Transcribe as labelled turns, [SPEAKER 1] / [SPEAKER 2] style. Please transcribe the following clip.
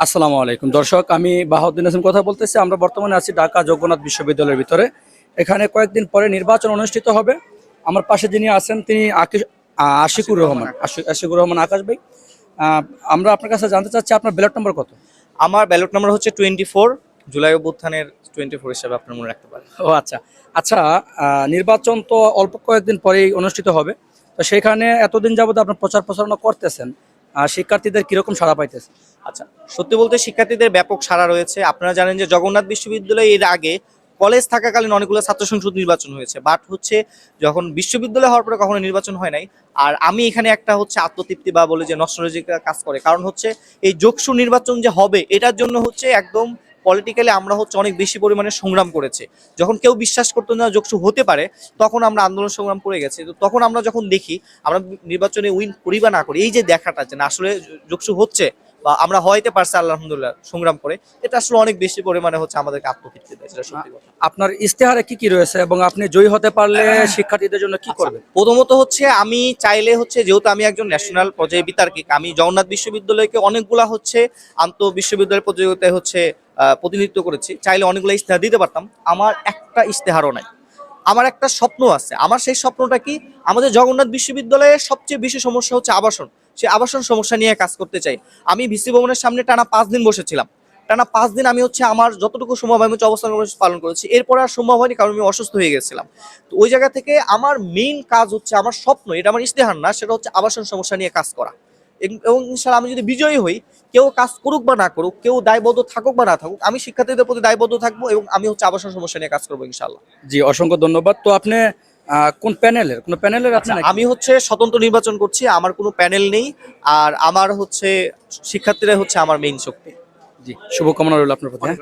[SPEAKER 1] আসসালামু আলাইকুম। দর্শক আমি বাহাউদ্দিন হাসান কথা বলতেছি। আমরা বর্তমানে আছি ঢাকা জগন্নাথ বিশ্ববিদ্যালয়ের ভিতরে। এখানে কয়েকদিন পরে নির্বাচন অনুষ্ঠিত হবে। আমার পাশে যিনি আছেন তিনি আশিকুর রহমান। আশি- আশিকুর রহমান আকাশ ভাই। আমরা আপনার কাছে জানতে চাচ্ছি আপনার ব্যালট নম্বর কত?
[SPEAKER 2] আমার ব্যালট নম্বর হচ্ছে টোয়েন্টি ফোর জুলাই অভ্যুত্থানের টোয়েন্টি ফোর হিসাবে আপনার মনে রাখতে পারেন।
[SPEAKER 1] ও আচ্ছা। আচ্ছা নির্বাচন তো অল্প কয়েকদিন পরেই অনুষ্ঠিত হবে। তো সেখানে এতদিন যাবত আপনার প্রচার প্রচারণা করতেছেন। শিক্ষার্থীদের কীরকম সাড়া পাইতেছে?
[SPEAKER 2] আচ্ছা সত্যি বলতে শিক্ষার্থীদের ব্যাপক সাড়া রয়েছে। আপনারা জানেন যে জগন্নাথ বিশ্ববিদ্যালয় এর আগে কলেজ থাকাকালীন অনেকগুলো ছাত্র সংসদ নির্বাচন হয়েছে। বাট হচ্ছে যখন বিশ্ববিদ্যালয় হওয়ার পরে কখনো নির্বাচন হয় নাই। আর আমি এখানে একটা হচ্ছে আত্মতৃপ্তি বা বলে যে নস্টলজিকা কাজ করে। কারণ হচ্ছে এই যোগসু নির্বাচন যে হবে, এটার জন্য হচ্ছে একদম পলিটিক্যালি আমরা হচ্ছে অনেক বেশি পরিমাণে সংগ্রাম করেছে। যখন কেউ বিশ্বাস করতো না যোগসু হতে পারে তখন আমরা আন্দোলন সংগ্রাম করে গেছি। তো তখন আমরা যখন দেখি আমরা নির্বাচনে উইন করি বা না করি এই যে দেখাটা যে না আসলে যোগসু হচ্ছে বা আমরা হয়তে পারছি আলহামদুলিল্লাহ সংগ্রাম করে এটা আসলে অনেক বেশি পরিমাণে হচ্ছে আমাদেরকে আত্মতৃপ্তি দেয় যেটা সত্যি কথা।
[SPEAKER 1] আপনার ইস্তেহারে কি কি রয়েছে এবং আপনি জয়ী হতে পারলে শিক্ষার্থীদের জন্য কি করবেন?
[SPEAKER 2] প্রথমত হচ্ছে আমি চাইলে হচ্ছে যেহেতু আমি একজন ন্যাশনাল পর্যায়ে বিতার্কিক আমি জগন্নাথ বিশ্ববিদ্যালয়কে অনেকগুলা হচ্ছে আন্ত বিশ্ববিদ্যালয় প্রতিযোগিতায় হচ্ছে প্রতিনিধিত্ব করেছি। চাইলে অনেকগুলো ইস্তেহার দিতে পারতাম। আমার একটা ইস্তেহারও নাই। আমার একটা স্বপ্ন আছে। আমার সেই স্বপ্নটা কি? আমাদের জগন্নাথ বিশ্ববিদ্যালয়ের সবচেয়ে বেশি সমস্যা হচ্ছে আবাসন। সেই আবাসন সমস্যা নিয়ে কাজ করতে চাই। আমি ভিসি ভবনের সামনে টানা পাঁচ দিন বসেছিলাম। টানা পাঁচ দিন আমি হচ্ছে আমার যতটুকু সম্ভব আমি হচ্ছে অবস্থান পালন করেছি। এরপর আর সম্ভব হয়নি কারণ আমি অসুস্থ হয়ে গেছিলাম। তো ওই জায়গা থেকে আমার মেইন কাজ হচ্ছে, আমার স্বপ্ন, এটা আমার ইস্তেহার না, সেটা হচ্ছে আবাসন সমস্যা নিয়ে কাজ করা। এবং- ইনশাল্লাহ আমি যদি বিজয়ী হই কেউ কাজ করুক বা না করুক কেউ দায়বদ্ধ থাকুক বা না থাকুক আমি শিক্ষার্থীদের প্রতি দায়বদ্ধ থাকব এবং আমি হচ্ছে আবাসন সমস্যা নিয়ে কাজ করব ইনশাল্লাহ
[SPEAKER 1] জি অসংখ্য ধন্যবাদ। তো আপনি আহ, কোন প্যানেলের? কোন প্যানেলের আপনি
[SPEAKER 2] আমি হচ্ছে স্বতন্ত্র নির্বাচন করছি আমার কোনো প্যানেল নেই আর আমার হচ্ছে শিক্ষার্থীরা হচ্ছে আমার মেইন শক্তি।
[SPEAKER 1] জি শুভকামনা রইল আপনার প্রতি হ্যাঁ।